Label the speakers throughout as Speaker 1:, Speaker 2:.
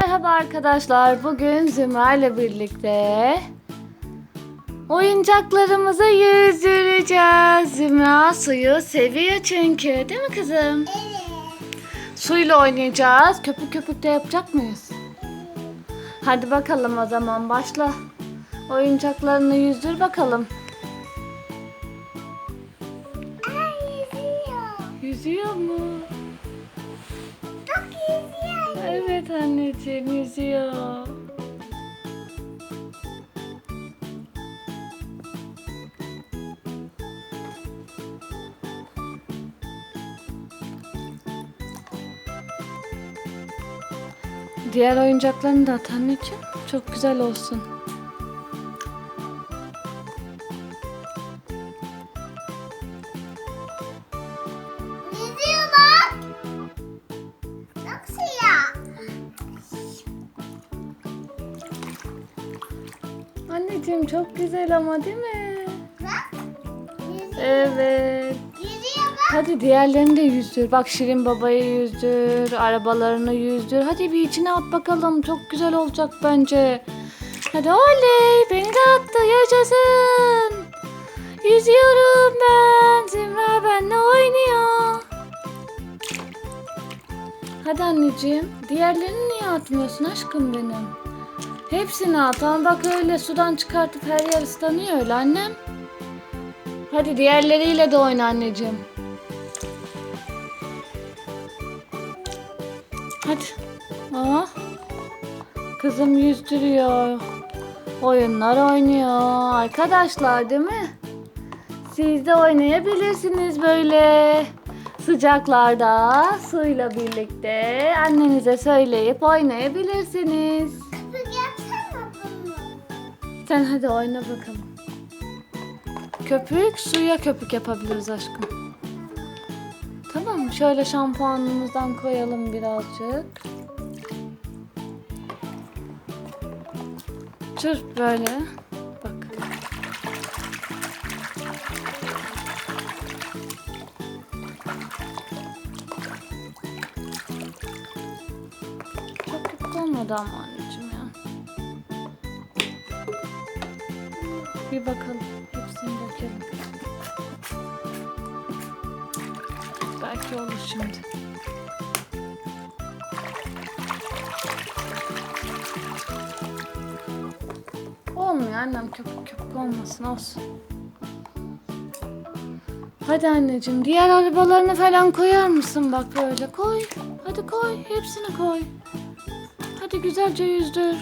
Speaker 1: Merhaba arkadaşlar. Bugün Zümra ile birlikte oyuncaklarımızı yüzdüreceğiz. Zümra suyu seviyor çünkü. Değil mi kızım?
Speaker 2: Evet.
Speaker 1: Suyla oynayacağız. Köpük köpük de yapacak mıyız? Hadi bakalım o zaman başla. Oyuncaklarını yüzdür bakalım. Evet anneciğim. Diğer oyuncaklarını da at anneciğim. Çok güzel olsun. Anneciğim çok güzel ama değil mi?
Speaker 2: Bak. Yüzüyor.
Speaker 1: Evet.
Speaker 2: Yüzüyor bak.
Speaker 1: Hadi diğerlerini de yüzdür. Bak Şirin Baba'yı yüzdür, arabalarını yüzdür. Hadi bir içine at bakalım. Çok güzel olacak bence. Hadi oley beni de attı yaşasın. Yüzüyorum ben. Zümra benle oynuyor. Hadi anneciğim. Diğerlerini niye atmıyorsun aşkım benim? Hepsini at bak öyle sudan çıkartıp her yer ıslanıyor öyle annem. Hadi diğerleriyle de oyna anneciğim. Hadi. Aa. Kızım yüzdürüyor. Oyunlar oynuyor. Arkadaşlar değil mi? Siz de oynayabilirsiniz böyle. Sıcaklarda suyla birlikte annenize söyleyip oynayabilirsiniz. Sen hadi oyna bakalım. Köpük suya köpük yapabiliriz aşkım. Tamam? Şöyle şampuanımızdan koyalım birazcık. Çırp böyle. Bak. Çok olmadı ama Bir bakalım. Hepsini dökelim. Belki olur şimdi. Olmuyor annem köpük köpük olmasın olsun. Hadi anneciğim diğer arabalarını falan koyar mısın bak böyle koy. Hadi koy hepsini koy. Hadi güzelce yüzdür.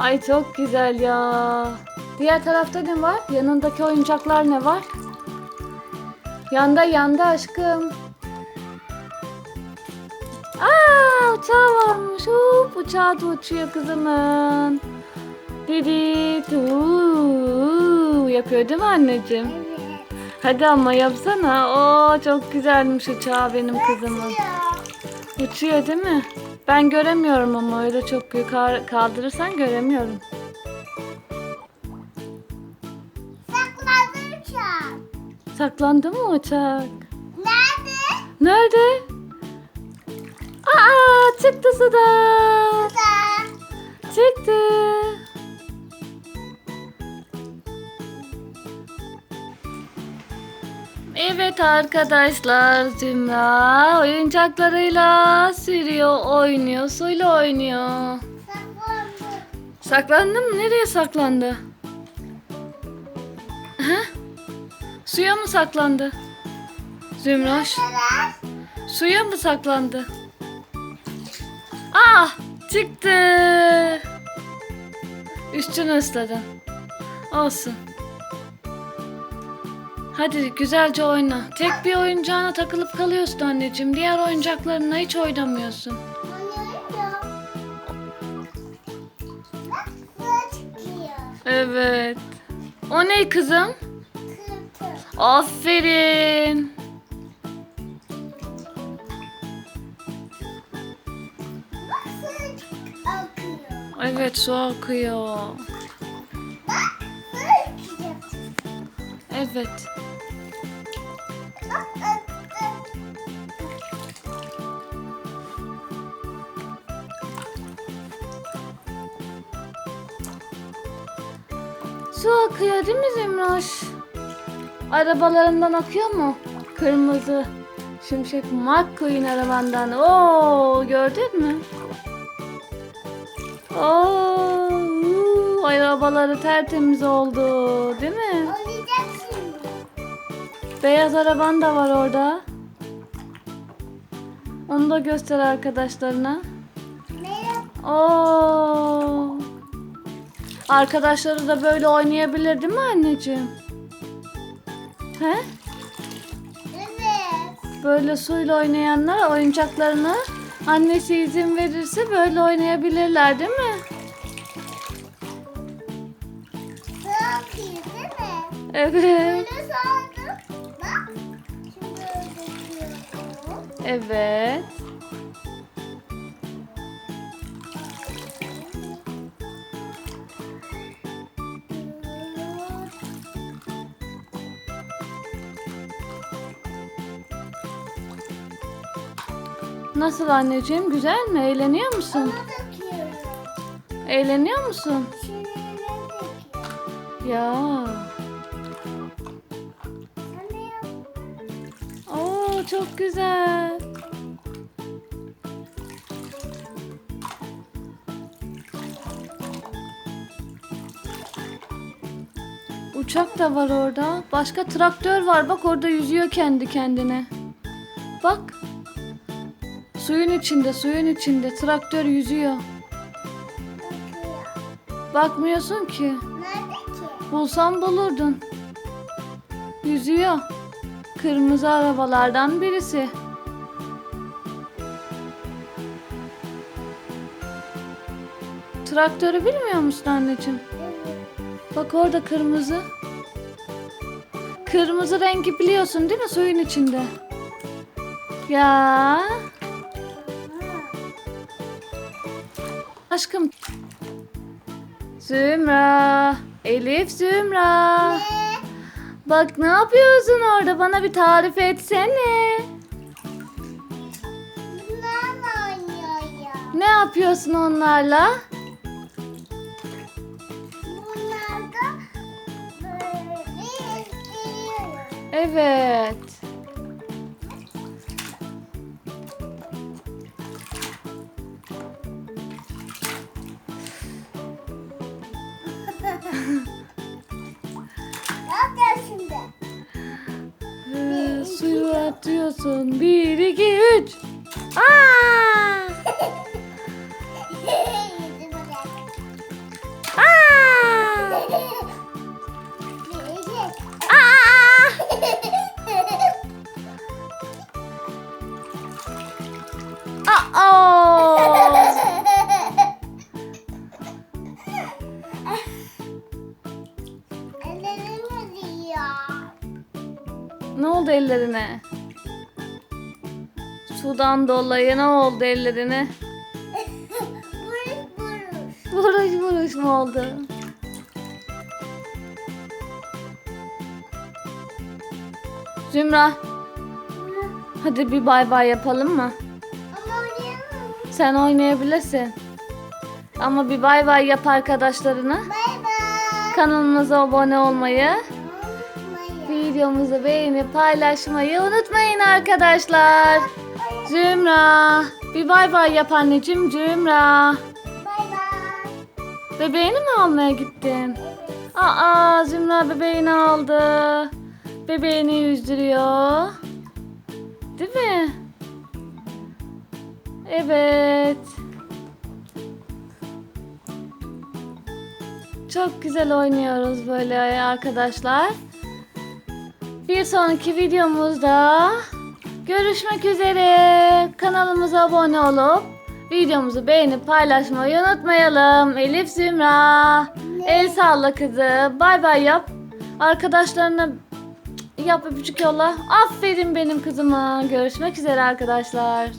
Speaker 1: Ay çok güzel ya. Diğer tarafta ne var? Yanındaki oyuncaklar ne var? Yanda yanda aşkım. Aa uçağı varmış. Hop, uçağı da uçuyor kızımın. Didi uuu yapıyor değil mi anneciğim?
Speaker 2: Evet.
Speaker 1: Hadi ama yapsana. Oo çok güzelmiş uçağı benim kızımın. Uçuyor değil mi? Ben göremiyorum ama öyle çok yukarı kaldırırsan göremiyorum.
Speaker 2: Saklandı uçak.
Speaker 1: Saklandı mı uçak?
Speaker 2: Nerede?
Speaker 1: Nerede? Aa çıktı sudan.
Speaker 2: Da.
Speaker 1: Çıktı. Evet arkadaşlar Zümra oyuncaklarıyla sürüyor, oynuyor, suyla oynuyor.
Speaker 2: Saklandı.
Speaker 1: Saklandı mı? Nereye saklandı? Ha? Suya mı saklandı?
Speaker 2: Neler?
Speaker 1: Suya mı saklandı? Ah! Çıktı. Üstünü ısladın. Olsun. Hadi güzelce oyna. Tek bir oyuncağına takılıp kalıyorsun anneciğim. Diğer oyuncaklarına hiç oynamıyorsun. Evet. O ne kızım? Aferin. Evet su akıyor. Evet. Su akıyor değil mi Zümraş? Arabalarından akıyor mu? Kırmızı. Şimşek McQueen arabandan. Oo gördün mü? Oo, uu, arabaları tertemiz oldu, değil mi? Beyaz araban da var orada. Onu da göster arkadaşlarına. Oo. Arkadaşları da böyle oynayabilir değil mi anneciğim? He?
Speaker 2: Evet.
Speaker 1: Böyle suyla oynayanlar oyuncaklarını annesi izin verirse böyle oynayabilirler değil mi?
Speaker 2: Çok iyi değil mi?
Speaker 1: Evet.
Speaker 2: Böyle
Speaker 1: Evet. Nasıl anneciğim? Güzel mi? Eğleniyor musun? Eğleniyor musun? Ya. Çok güzel. Uçak da var orada. Başka traktör var. Bak orada yüzüyor kendi kendine. Bak. Suyun içinde, suyun içinde. Traktör yüzüyor. Bakmıyorsun ki.
Speaker 2: Nerede ki?
Speaker 1: Bulsan bulurdun. Yüzüyor. Kırmızı arabalardan birisi. Traktörü bilmiyor musun anneciğim? Bak orada kırmızı. Kırmızı rengi biliyorsun değil mi suyun içinde? Ya aşkım. Zümra. Elif Zümra.
Speaker 2: Ne?
Speaker 1: Bak ne yapıyorsun orada bana bir tarif etsene.
Speaker 2: Bunlarla oynuyor ya.
Speaker 1: Ne yapıyorsun onlarla?
Speaker 2: Bunlar da böyle ittiriyorum.
Speaker 1: Evet. Suyu atıyorsun. Bir, iki, üç. Aa! Ellerine? Sudan dolayı ne oldu ellerine?
Speaker 2: Buruş buruş.
Speaker 1: Vuruş vuruş mu oldu? Zümra, hadi bir bay bay yapalım mı? Sen oynayabilirsin. Ama bir bay bay yap arkadaşlarına.
Speaker 2: Bay bay.
Speaker 1: Kanalımıza abone olmayı. Videomuzu beğenip paylaşmayı unutmayın arkadaşlar. Zümra, bir bay bay yap anneciğim Zümra.
Speaker 2: Bay bay.
Speaker 1: Bebeğini mi almaya gittin? Aa Zümra bebeğini aldı. Bebeğini yüzdürüyor. Değil mi? Evet. Çok güzel oynuyoruz böyle arkadaşlar. Bir sonraki videomuzda görüşmek üzere. Kanalımıza abone olup videomuzu beğenip paylaşmayı unutmayalım. Elif Zümra. El salla kızı. Bay bay yap. Arkadaşlarına yap öpücük yolla. Aferin benim kızıma. Görüşmek üzere arkadaşlar.